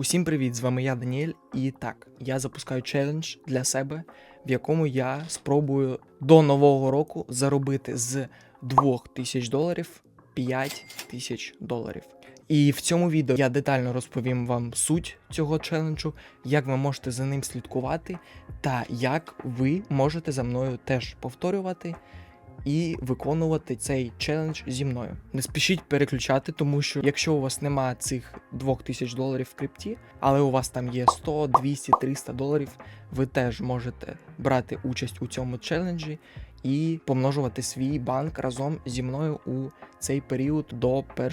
Усім привіт! З вами я Даніель. І так, я запускаю челендж для себе, в якому я спробую до нового року заробити з 2000 доларів 5000 доларів. І в цьому відео я детально розповім вам суть цього челенджу, як ви можете за ним слідкувати, та як ви можете за мною теж повторювати і виконувати цей челендж зі мною. Не спішіть переключати, тому що якщо у вас немає цих 2000 доларів в крипті, але у вас там є 100, 200, 300 доларів, ви теж можете брати участь у цьому челенджі і помножувати свій банк разом зі мною у цей період до 1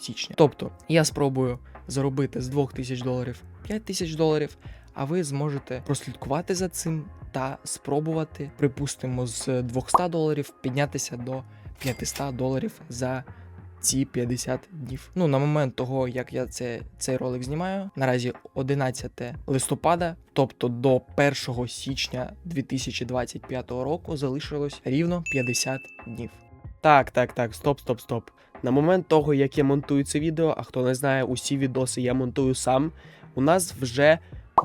січня. Тобто я спробую заробити з 2000 доларів 5000 доларів, а ви зможете прослідкувати за цим та спробувати, припустимо, з 200 доларів піднятися до 500 доларів за ці 50 днів. Ну, на момент того, як я це, цей ролик знімаю, наразі 11 листопада, тобто до 1 січня 2025 року, залишилось рівно 50 днів. Так, так, так, стоп, стоп, стоп. На момент того, як я монтую це відео, а хто не знає, усі відоси я монтую сам. У нас вже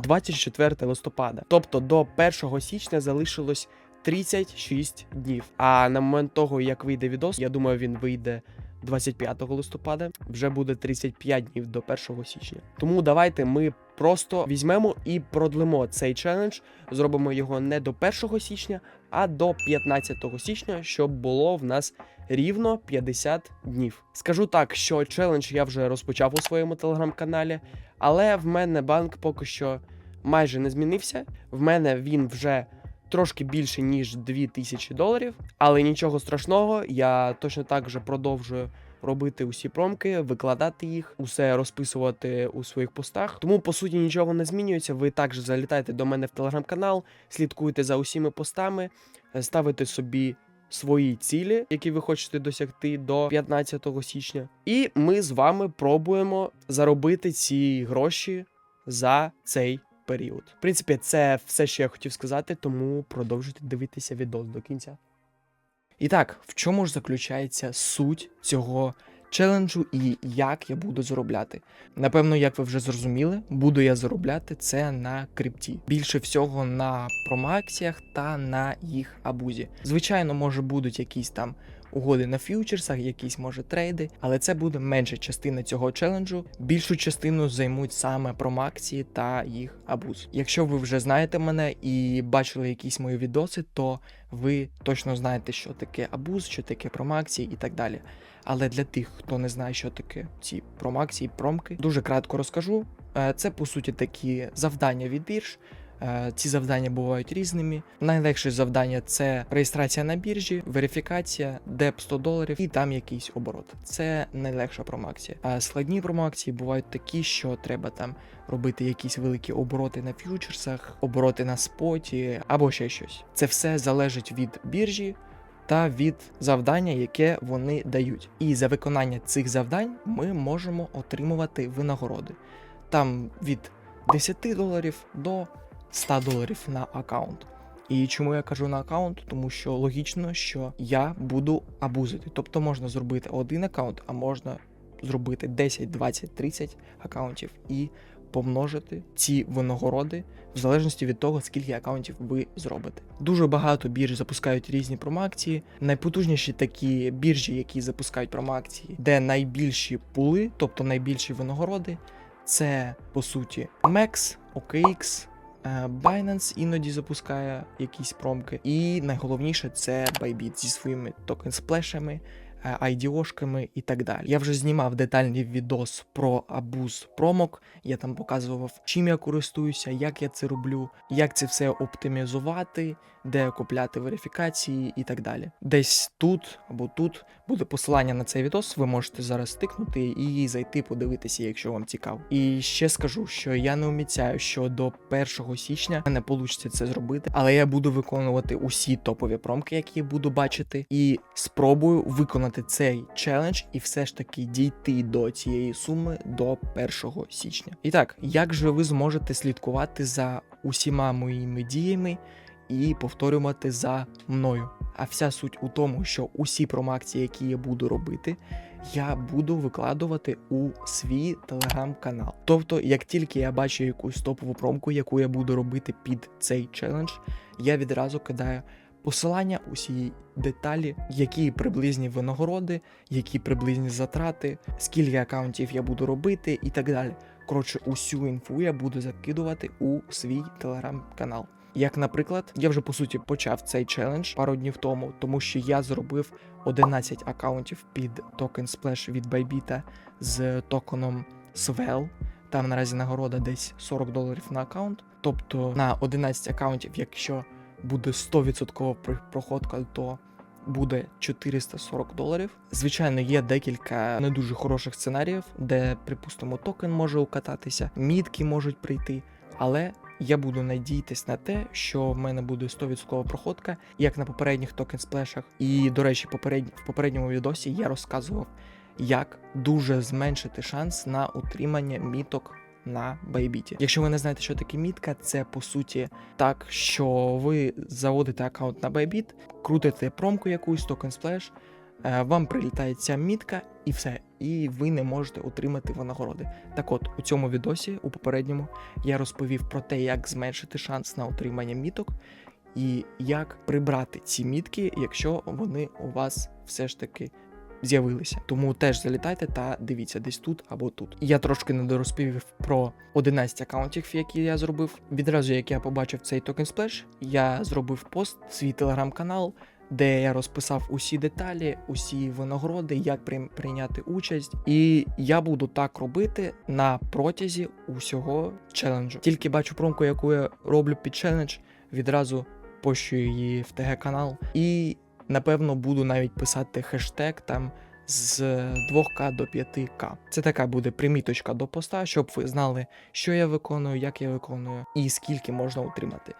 24 листопада. Тобто до 1 січня залишилось 36 днів. А на момент того, як вийде відос, я думаю, він вийде 25 листопада. Вже буде 35 днів до 1 січня. Тому давайте ми просто візьмемо і продлимо цей челендж. Зробимо його не до 1 січня, а до 15 січня, щоб було в нас рівно 50 днів. Скажу так, що челендж я вже розпочав у своєму телеграм-каналі, але в мене банк поки що майже не змінився. В мене він вже трошки більше ніж 2000 доларів, але нічого страшного, я точно так же продовжую. Робити усі промки, викладати їх, усе розписувати у своїх постах. Тому по суті нічого не змінюється. Ви також залітаєте до мене в телеграм-канал, слідкуйте за усіма постами, е, ставите собі свої цілі, які ви хочете досягти до 15 січня. І ми з вами пробуємо заробити ці гроші за цей період. В принципі, це все, що я хотів сказати, тому продовжуйте дивитися відос до кінця. І так, в чому ж заключається суть цього челенджу і як я буду заробляти? Напевно, як ви вже зрозуміли, буду я заробляти це на крипті. Більше всього на промакціях та на їх абузі. Звичайно, може будуть якісь там угоди на фьючерсах, якісь може трейди, але це буде менша частина цього челенджу. Більшу частину займуть саме промакції та їх абуз. Якщо ви вже знаєте мене і бачили якісь мої відоси, то ви точно знаєте, що таке абуз, що таке промакції і так далі. Але для тих, хто не знає, що таке ці промакції, промки, дуже кратко розкажу. Е, Це по суті такі завдання від бірж. Е, Ці завдання бувають різними. Найлегше завдання це реєстрація на біржі, верифікація, деп 100 доларів і там якийсь оборот. Це найлегша промакція. А складні промакції бувають такі, що треба там робити якісь великі обороти на ф'ючерсах, обороти на споті або ще щось. Це все залежить від біржі. Та від завдання, яке вони дають. І за виконання цих завдань ми можемо отримувати винагороди. Там від 10 доларів до 100 доларів на аккаунт. І чому я кажу на аккаунт? Тому що логічно, що я буду абузити. Тобто можна зробити один аккаунт, а можна зробити 10, 20, 30 аккаунтів і помножити ці винагороди в залежності від того, скільки аккаунтів ви зробите. Дуже багато бірж запускають різні промакції. Найпотужніші такі біржі, які запускають промакції, де найбільші пули, тобто найбільші винагороди, це по суті MEX, OKX, Binance іноді запускає якісь промки. І найголовніше це Bybit зі своїми токен сплешами, IDO-шками і так далі. Я вже знімав детальний відос про абуз промок. Я там показував, чим я користуюся, як я це роблю, як це все оптимізувати, де купляти верифікації і так далі. Десь тут або тут буде посилання на цей відос. Ви можете зараз стикнути і зайти подивитися, якщо вам цікаво. І ще скажу, що я не обіцяю, що до 1 січня не вийде це зробити, але я буду виконувати усі топові промки, які буду бачити, і спробую виконати цей челендж і все ж таки дійти до цієї суми до 1 січня. І так, як же ви зможете слідкувати за усіма моїми діями? і повторювати за мною. А вся суть у тому, що усі промакції, які я буду робити, я буду викладувати у свій телеграм-канал. Тобто, як тільки я бачу якусь топову промку, яку я буду робити під цей челендж, я відразу кидаю посилання, усі деталі, які приблизні винагороди, які приблизні затрати, скільки акаунтів я буду робити і так далі. Коротше, усю інфу я буду закидувати у свій телеграм-канал. Як, наприклад, я вже по суті почав цей челендж пару днів тому, тому що я зробив 11 акаунтів під токен Splash від Bybit з токеном Swell. Там наразі нагорода десь 40 доларів на аккаунт. Тобто на 11 акаунтів, якщо буде 100% проходка, то буде 440 доларів. Звичайно, є декілька не дуже хороших сценаріїв, де, припустимо, токен може укататися, мітки можуть прийти, але я буду надіятись на те, що в мене буде 100% проходка, як на попередніх токен сплешах. І, до речі, попередні, в попередньому відосі я розказував, як дуже зменшити шанс на утримання міток на байбіті. Якщо ви не знаєте, що таке мітка, це по суті так, що ви заводите аккаунт на Bybit, крутите промку якусь, токен сплеш, е, вам прилітає ця мітка і все, і ви не можете отримати винагороди. Так от, у цьому відосі, у попередньому, я розповів про те, як зменшити шанс на отримання міток. І як прибрати ці мітки, якщо вони у вас все ж таки з'явилися. Тому теж залітайте та дивіться десь тут або тут. Я трошки недорозповів про 11 акаунтів, які я зробив. Відразу, як я побачив цей токен Splash, я зробив пост свій телеграм-канал. Де я розписав усі деталі, усі винагороди, як прийняти участь, і я буду так робити на протязі усього челенджу. Тільки бачу промку, яку я роблю під челендж, відразу пощу її в ТГ канал, і напевно буду навіть писати хештег там з 2К до 5К. Це така буде приміточка до поста, щоб ви знали, що я виконую, як я виконую і скільки можна отримати.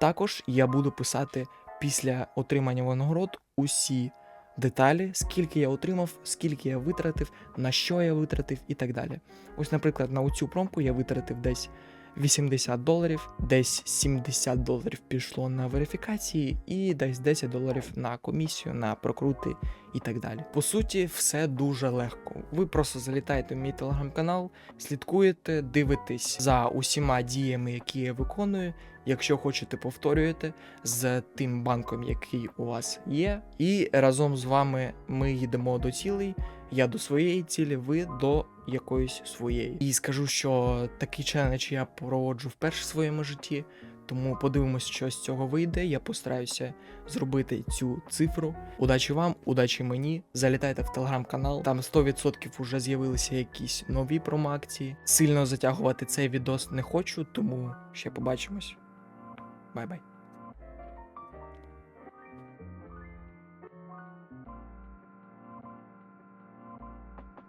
Також я буду писати після отримання винагород усі деталі, скільки я отримав, скільки я витратив, на що я витратив і так далі. Ось, наприклад, на оцю промку я витратив десь 80 доларів, десь 70 доларів пішло на верифікації, і десь 10 доларів на комісію, на прокрути і так далі. По суті, все дуже легко. Ви просто залітаєте в мій телеграм-канал, слідкуєте, дивитесь за усіма діями, які я виконую. Якщо хочете, повторюєте з тим банком, який у вас є, і разом з вами ми їдемо до цілей. Я до своєї цілі, ви до якоїсь своєї. І скажу, що такий челендж я проводжу вперше в своєму житті. Тому подивимось, що з цього вийде. Я постараюся зробити цю цифру. Удачі вам, удачі мені. Залітайте в телеграм-канал. Там 100% вже з'явилися якісь нові промоакції. Сильно затягувати цей відос не хочу, тому ще побачимось. Бай-бай.